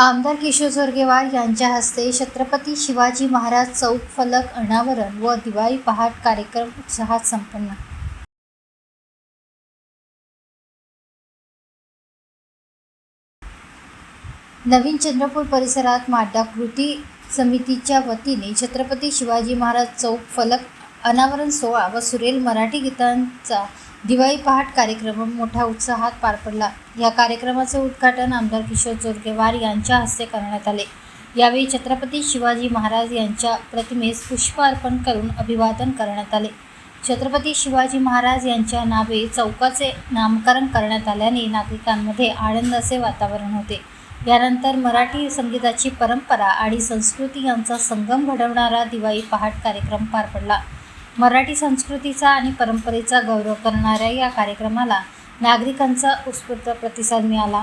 आमदार किशोर जोरगेवार यांच्या हस्ते छत्रपती शिवाजी महाराज चौक फलक अनावरण व दिवाळी पहाट कार्यक्रम उत्साहात संपन्न. नवीन चंद्रपूर परिसरात माड्डा कृती समितीच्या वतीने छत्रपती शिवाजी महाराज चौक फलक अनावरण सोहळा व सुरेल मराठी गीतांचा दिवाळी पहाट कार्यक्रम मोठ्या उत्साहात पार पडला. या कार्यक्रमाचे उद्घाटन आमदार किशोर जोरगेवार यांच्या हस्ते करण्यात आले. यावेळी छत्रपती शिवाजी महाराज यांच्या प्रतिमेस पुष्प अर्पण करून अभिवादन करण्यात आले. छत्रपती शिवाजी महाराज यांच्या नावे चौकाचे नामकरण करण्यात आल्याने नागरिकांमध्ये आनंदाचे वातावरण होते. यानंतर मराठी संगीताची परंपरा आणि संस्कृती यांचा संगम घडवणारा दिवाळी पहाट कार्यक्रम पार पडला. मराठी संस्कृतीचा आणि परंपरेचा गौरव करणाऱ्या या कार्यक्रमाला नागरिकांचा उत्स्फूर्त प्रतिसाद मिळाला.